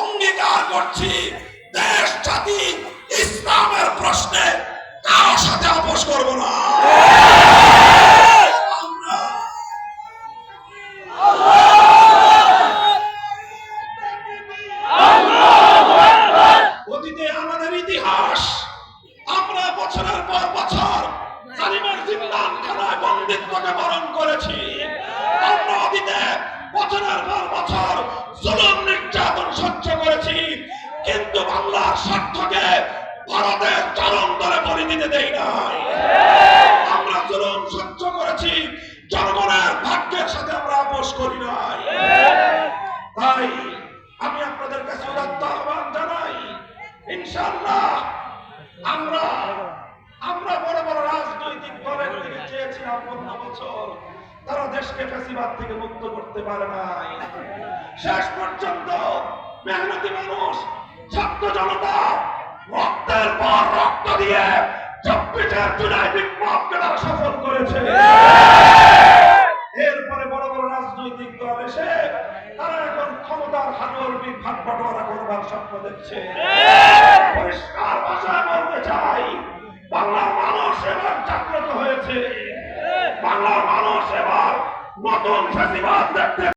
অঙ্গীকার করছি। দেশ, জাতি, ইসলামের প্রশ্নে কারোর সাথে আপোষ করব না। বছরের পর বছর জুলুম সহ্য করেছি, কিন্তু বাংলার স্বার্থকে ভারতের চরম দরে বলি দিতে দেই নাই। আমরা জুলুম সহ্য করেছি, জনগণের ভাগ্যের সাথে আমরা আপোষ করি নাই। তাই আমি আপনাদের কাছে উদাত্ত আহ্বান জানাই ইনশাল্লাহ আমরা আমরা বড় বড় রাজনৈতিক দলের দিকে চেয়েছিলাম পনেরো বছর, তারা দেশকে ফেসিবাদ থেকে মুক্ত করতে পারে নাই। শেষ পর্যন্ত মেহনতি মানুষ ছাত্র জনতা, রক্তের পর রক্ত দিয়ে চব্বিশের জুলাই বিপ্লবকে তারা সফল করেছে। এরপরে বড় বড় রাজনৈতিক দল এসে তারা এখন ক্ষমতার হাতর ভাগ বটোয়ারা করবার স্বপ্ন দেখছে। পরিষ্কার ভাষায় বলতে চাই, বাংলার মানুষ এবার জাগ্রত হয়েছে। বাংলার মানুষ এবার নতুন ফেসিবাদ দেখতে